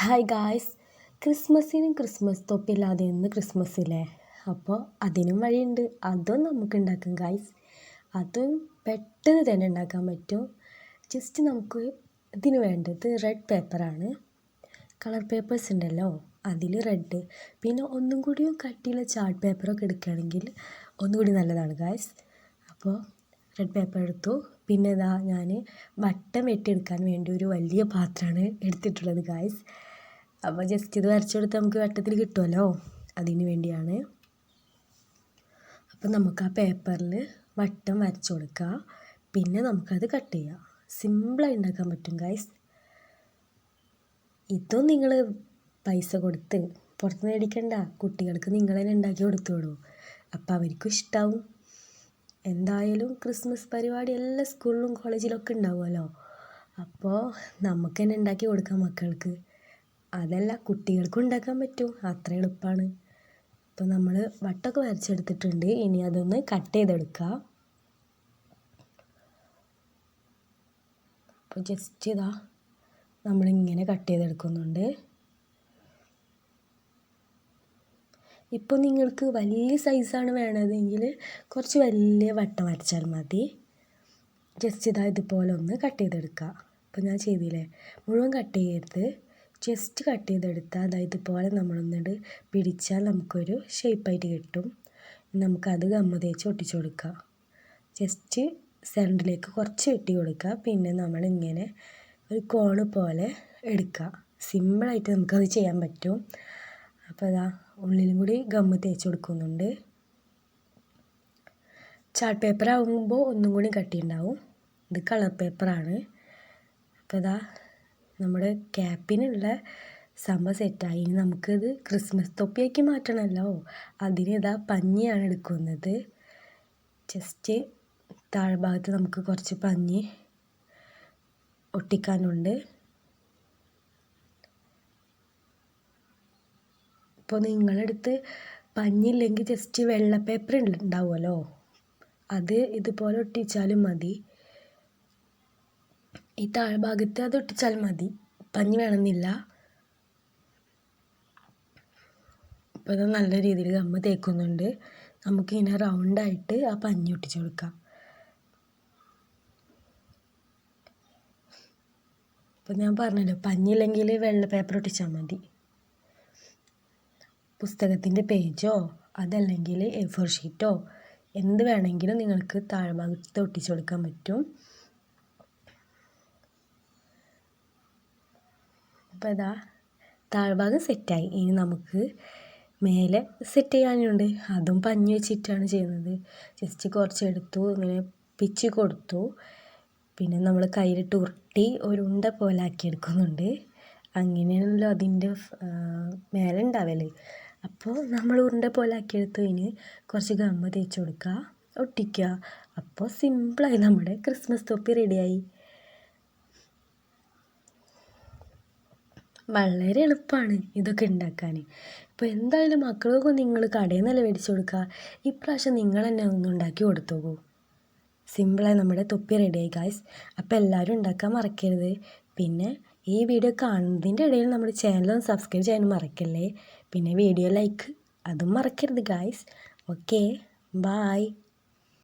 Hi guys ക്രിസ്മസിനും Christmas തൊപ്പില്ലാതെ ഇന്ന് ക്രിസ്മസ് ഇല്ലേ അപ്പോൾ അതിനും വഴിയുണ്ട്. അതും നമുക്ക് ഉണ്ടാക്കും ഗായ്സ് അതും പെട്ടെന്ന് തന്നെ ഉണ്ടാക്കാൻ പറ്റും. ജസ്റ്റ് നമുക്ക് ഇതിന് വേണ്ടത് റെഡ് പേപ്പറാണ് കളർ പേപ്പേഴ്സ് ഉണ്ടല്ലോ അതിൽ റെഡ് പിന്നെ ഒന്നും കൂടിയും കട്ടിയുള്ള ചാർട്ട് പേപ്പറൊക്കെ എടുക്കുകയാണെങ്കിൽ ഒന്നുകൂടി നല്ലതാണ് ഗായ്സ് അപ്പോൾ റെഡ് പേപ്പർ എടുത്തു. പിന്നെ ഇതാ ഞാൻ വട്ടം വെട്ടിയെടുക്കാൻ വേണ്ടി ഒരു വലിയ പാത്രമാണ് എടുത്തിട്ടുള്ളത് ഗായ്സ് അപ്പോൾ ജസ്റ്റ് ഇത് വരച്ചെടുത്ത് നമുക്ക് വട്ടത്തിൽ കിട്ടുമല്ലോ അതിന് വേണ്ടിയാണ്. അപ്പം നമുക്ക് ആ പേപ്പറിൽ വട്ടം വരച്ചു കൊടുക്കുക പിന്നെ നമുക്കത് കട്ട് ചെയ്യാം. സിമ്പിളായി ഉണ്ടാക്കാൻ പറ്റും ഗായ്സ് ഇതും നിങ്ങൾ പൈസ കൊടുത്ത് പുറത്ത് മേടിക്കണ്ട. കുട്ടികൾക്ക് നിങ്ങൾ തന്നെ ഉണ്ടാക്കി കൊടുത്തോളൂ. അപ്പോൾ അവർക്കും ഇഷ്ടമാവും എന്തായാലും ക്രിസ്മസ് പരിപാടി എല്ലാ സ്കൂളിലും കോളേജിലൊക്കെ ഉണ്ടാവുമല്ലോ. അപ്പോൾ നമുക്ക് തന്നെ ഉണ്ടാക്കി കൊടുക്കാം മക്കൾക്ക്. അതല്ല കുട്ടികൾക്കും ഉണ്ടാക്കാൻ പറ്റും. അത്ര എളുപ്പമാണ് അപ്പോൾ നമ്മൾ വട്ടൊക്കെ വരച്ചെടുത്തിട്ടുണ്ട്. ഇനി അതൊന്ന് കട്ട് ചെയ്തെടുക്കുക അപ്പോൾ ജസ്റ്റ് ഇതാ നമ്മളിങ്ങനെ കട്ട് ചെയ്തെടുക്കുന്നുണ്ട്. ഇപ്പോൾ നിങ്ങൾക്ക് വലിയ സൈസാണ് വേണ്ടതെങ്കിൽ കുറച്ച് വലിയ വട്ടം വരച്ചാൽ മതി. ജസ്റ്റ് ഇതാ ഇതുപോലെ ഒന്ന് കട്ട് ചെയ്തെടുക്കുക അപ്പോൾ ഞാൻ ചെയ്തില്ലേ? മുഴുവൻ കട്ട് ചെയ്യരുത്. ജസ്റ്റ് കട്ട് ചെയ്തെടുത്താൽ അതായത് ഇതുപോലെ നമ്മളൊന്നിട്ട് പിടിച്ചാൽ നമുക്കൊരു ഷേപ്പായിട്ട് കിട്ടും. നമുക്കത് ഗമ്മ തേച്ച് ഒട്ടിച്ചു കൊടുക്കുക ജസ്റ്റ് സെന്ററിലേക്ക് കുറച്ച് വെട്ടി കൊടുക്കുക പിന്നെ നമ്മളിങ്ങനെ ഒരു കോണ് പോലെ എടുക്കുക സിമ്പിളായിട്ട് നമുക്കത് ചെയ്യാൻ പറ്റും. അപ്പോൾ അതാ ഉള്ളിലും കൂടി ഗമ്മ് തേച്ച് കൊടുക്കുന്നുണ്ട്. ചാർട്ട് പേപ്പർ ആകുമ്പോൾ ഒന്നും കൂടി കട്ടിയുണ്ടാവും. ഇത് കളർ പേപ്പറാണ് അപ്പോൾ ഇതാ നമ്മുടെ ക്യാപ്പിനുള്ള സംഭവം സെറ്റായി ഇനി നമുക്കിത് ക്രിസ്മസ് തൊപ്പിയാക്കി മാറ്റണമല്ലോ അതിന് ഇതാ പഞ്ഞിയാണ് എടുക്കുന്നത്. ജസ്റ്റ് താഴ്ഭാഗത്ത് നമുക്ക് കുറച്ച് പഞ്ഞി ഒട്ടിക്കാനുണ്ട്. ഇപ്പോൾ നിങ്ങളടുത്ത് പഞ്ഞില്ലെങ്കിൽ ജസ്റ്റ് വെള്ള പേപ്പർ ഉണ്ടാവുമല്ലോ അത് ഇതുപോലെ ഒട്ടിച്ചാലും മതി. ഈ താഴ്ഭാഗത്ത് അത് ഒട്ടിച്ചാൽ മതി. പഞ്ഞി വേണമെന്നില്ല. അപ്പോൾ ഇത് നല്ല രീതിയിൽ ഗമ്മ് തേക്കുന്നുണ്ട്. നമുക്കിങ്ങനെ റൗണ്ടായിട്ട് ആ പഞ്ഞി ഒട്ടിച്ചു കൊടുക്കാം. അപ്പോൾ ഞാൻ പറഞ്ഞല്ലോ പഞ്ഞില്ലെങ്കിൽ വെള്ള പേപ്പർ ഒട്ടിച്ചാൽ മതി. പുസ്തകത്തിന്റെ പേജോ അതല്ലെങ്കിൽ എ ഫോർ ഷീറ്റോ എന്ത് വേണമെങ്കിലും നിങ്ങൾക്ക് താഴ്ഭാഗത്ത് ഒട്ടിച്ചു കൊടുക്കാൻ പറ്റും. അപ്പോൾ ഇതാ താഴ്ഭാഗം സെറ്റായി. ഇനി നമുക്ക് മേലെ സെറ്റ് ചെയ്യാനുണ്ട്. അതും പഞ്ഞി വെച്ചിട്ടാണ് ചെയ്യുന്നത്. ജസ്റ്റ് കുറച്ച് എടുത്തു ഇങ്ങനെ പിച്ച് കൊടുത്തു. പിന്നെ നമ്മൾ കയ്യിലിട്ട് ഉരുട്ടി ഒരു ഉണ്ട പോലെ ആക്കി എടുക്കുന്നുണ്ട്. അങ്ങനെയാണല്ലോ അതിന്റെ മേലെ ഉണ്ടാവൽ. അപ്പോൾ നമ്മൾ ഉരുണ്ട പോലെ ആക്കിയെടുത്തതിന് കുറച്ച് ഗമ്മ തേച്ച് കൊടുക്കുക ഒട്ടിക്കുക അപ്പോൾ സിമ്പിളായി നമ്മുടെ ക്രിസ്മസ് തൊപ്പി റെഡിയായി. വളരെ എളുപ്പമാണ് ഇതൊക്കെ ഉണ്ടാക്കാൻ ഇപ്പോൾ എന്തായാലും മക്കളൊക്കെ നിങ്ങൾ കടയിൽ നിന്നല്ല മേടിച്ച് കൊടുക്കുക ഇപ്രാവശ്യം നിങ്ങൾ തന്നെ ഒന്ന് ഉണ്ടാക്കി കൊടുത്തോകൂ സിമ്പിളായി നമ്മുടെ തൊപ്പി റെഡിയായി ഗായ്സ് അപ്പോൾ എല്ലാവരും ഉണ്ടാക്കാൻ മറക്കരുത്. പിന്നെ ഈ വീഡിയോ കാണുന്നതിന്റെ ഇടയിൽ നമ്മുടെ ചാനൽ ഒന്ന് സബ്സ്ക്രൈബ് ചെയ്യാൻ മറക്കല്ലേ? പിന്നെ വീഡിയോ ലൈക്ക് അതും മറക്കരുത് ഗായ്സ് ഓക്കെ ബായ്